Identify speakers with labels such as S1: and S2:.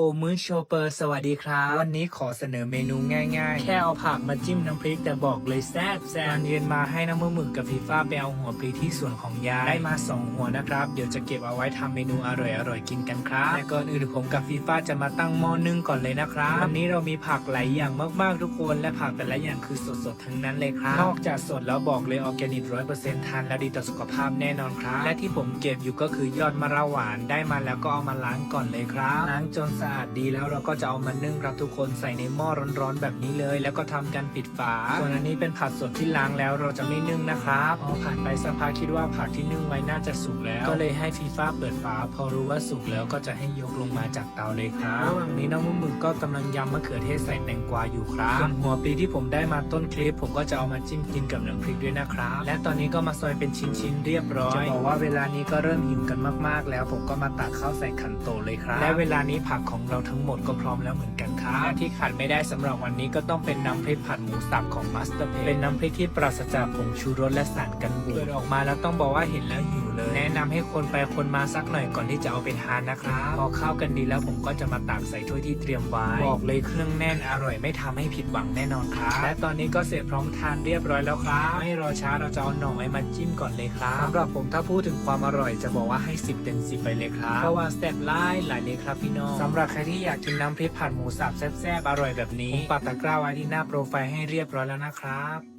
S1: โอมือโชเปอร์สวัสดีครับ วันนี้ขอเสนอเมนูง่ายๆ แค่เอาผักมาจิ้มน้ำพริกแต่บอกเลยแซ่บแซ่บเย็นมาให้น้ำมือหมึกกับฟีฟ้าไปเอาหัวปลีที่สวนของยายได้มาสองหัวนะครับ เดี๋ยวจะเก็บเอาไว้ทำเมนูอร่อยๆกินกันครับแต่ก่อนอื่นผมกับฟีฟ้าจะมาตั้งหม้อนึ่งก่อนเลยนะครับวันนี้เรามีผักหลายอย่างมากๆทุกคนและผักแต่ละอย่างคือสดๆทั้งนั้นเลยครับนอกจากสดแล้วบอกเลยออร์แกนิกร้อยเปอร์เซ็นต์ทานแล้วดีต่อสุขภาพแน่นอนครับและที่ผมเก็บอยู่ก็คือยอดมะระหวานได้มาแล้วก็เอามาล้างก่อนเลยครับล้างจนสะอาดดีแล้วเราก็จะเอามานึ่งครับทุกคนใส่ในหม้อร้อนๆแบบนี้เลย แล้วก็ทำการปิดฝาส่วนอันนี้เป็นผักสดที่ล้างแล้วเราจะไม่นึ่งนะครับพอผ่านไปสักพักคิดว่าผักที่นึ่งไว้น่าจะสุกแล้ว ก็เลยให้ฟีฟ้าเปิดฝา พอรู้ว่าสุกแล้วก็จะให้ยกลงมาจากเตาเลยครับระหว่างนี้น้องมุกมึกก็กำลังยำมะเขือเทศใส่แตงกวาอยู่ครับส่วนหัวปีที่ผมได้มาต้นคลิป ผมก็จะเอามาจิ้มกินกับน้ำพริกด้วยนะครับ และตอนนี้ก็มาซอยเป็นชิ้นๆเรียบร้อยจะบอกว่าเวลานี้ก็เริ่มหิวกันมากๆ แล้วผมก็มาตักข้าวใส่ขันโตเลยครับและเวลานี้ผักของเราทั้งหมดก็พร้อมแล้วเหมือนกันครับและที่ขาดไม่ได้สำหรับวันนี้ก็ต้องเป็นน้ำพริกผัดหมูสับของมัสเตอร์เพเป็นน้ำพริกที่ปราศจากผงชูรสและสารกันบูดเปิดออกมาแล้วต้องบอกว่าเห็นแล้วหิว เลย แนะนำให้คนไปคนมาสักหน่อยก่อนที่จะเอาไปทานนะครับพอเข้ากันดีแล้วผมก็จะมาตักใส่ถ้วยที่เตรียมไว้บอกเลยเครื่องแน่นอร่อยไม่ทำให้ผิดหวังแน่นอนครับและตอนนี้ก็เสร็จพร้อมทานเรียบร้อยแล้วครับไม่รอช้าเราจะเอาหน่อไม้มาจิ้มก่อนเลยครับสำหรับผมถ้าพูดถึงความอร่อยจะบอกว่าให้ 10เต็ม10 ไปเลยครับเพราะว่าสเต็ปไล่หลายเลยครับพี่น้องสำหรับใครที่อยากกินน้ำพริกผัดหมูสับแซ่บๆอร่อยแบบนี้ผมปักตะกร้าไว้ที่หน้าโปรไฟล์ให้เรียบร้อยแล้วนะครับ